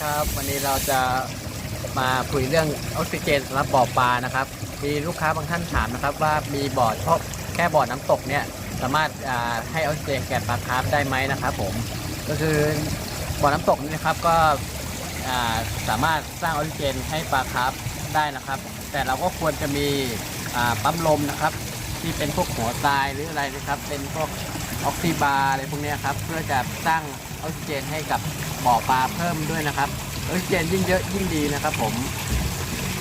ครับ วันนี้เราจะมาคุยเรื่องออกซิเจนสำหรับบ่อปลานะครับ มีลูกค้าบางท่านถามนะครับ ว่ามีบ่อเฉพาะแค่บ่อน้ำตกเนี่ยสามารถให้ออกซิเจนแก่ปลาคาร์ฟได้ไหมนะครับ ผมก็คือบ่อน้ำตกนี่นะครับก็สามารถสร้างออกซิเจนให้ปลาคาร์ฟได้นะครับ แต่เราก็ควรจะมีปั๊มลมนะครับ ที่เป็นพวกหัวทรายหรืออะไรนะครับ เป็นพวกออกซิบาร์อะไรพวกนี้ครับเพื่อจะสร้าง ออกซิเจนให้กับบ่อปลาเพิ่มด้วยนะครับออกซิเจนยิ่งเยอะยิ่งดีนะครับผม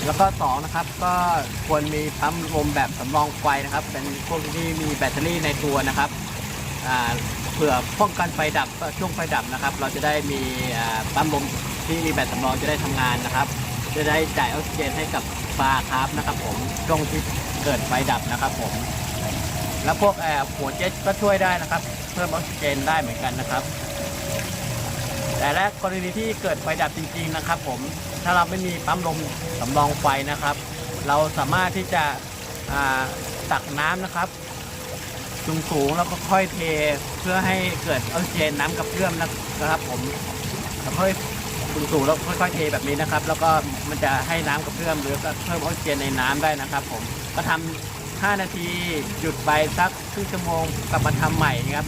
แล้วก็สองนะครับก็ควรมีปั๊มลมแบบสำรองไฟนะครับ เป็นพวกที่มีแบตเตอรี่ในตัวนะครับเผื่อป้องกันไฟดับช่วงไฟดับนะครับ เราจะได้มีปั๊มลมที่มีแบตสำรองจะได้ทำงานนะครับ จะได้จ่ายออกซิเจนให้กับปลาครับนะครับผมช่วงที่เกิดไฟดับนะครับผม แล้วพวกแอร์หัวเจ็ตก็ช่วยได้นะครับ เพิ่มออกซิเจนได้เหมือนกันนะครับ แต่แรกกรณีที่เกิดไฟดับจริงๆนะครับ ผมถ้าเราไม่มีปั๊มลมสำรองไฟนะครับ เราสามารถที่จะตักน้ำนะครับสูงๆแล้วก็ค่อยเทเพื่อให้เกิดออกซิเจนน้ำกับเพื่อมนะครับ ผมค่อยสูงๆแล้วค่อยๆเทแบบนี้นะครับ แล้วก็มันจะให้น้ำกับเพื่อมหรือก็เพิ่มออกซิเจนในน้ำได้นะครับ ผมก็ทำ5นาทีหยุดไปสักครึ่งชั่วโมงกลับมาทำใหม่ครับ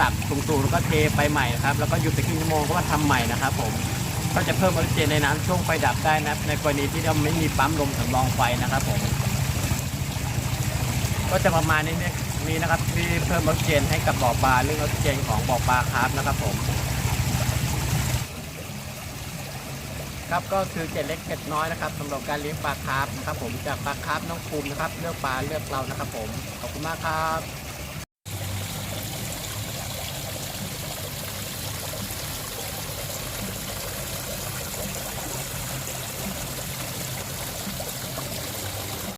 ตักสูงๆแล้วก็เทไปใหม่นะครับแล้วก็หยุดไปครึ่งชั่วโมงก็มาทำใหม่นะครับผมก็จะเพิ่มออกซิเจนในน้ำช่วงไฟดับได้นะในกรณีที่เราไม่มีปั๊มลมสำรองไฟนะครับผมก็จะประมาณนี้นี่นี้นะครับที่เพิ่มออกซิเจนให้กับบ่อปลาเรื่องออกซิเจนของบ่อปลาคาร์ฟนะครับผมครับก็คือเกล็ดเล็กเกล็ดน้อยนะครับสำหรับการเลี้ยงปลาคาร์ฟนะครับผมจากปลาคาร์ฟน้องภูมินะครับเลือกปลาเลือกเรานะครับผมขอบคุณมากครับ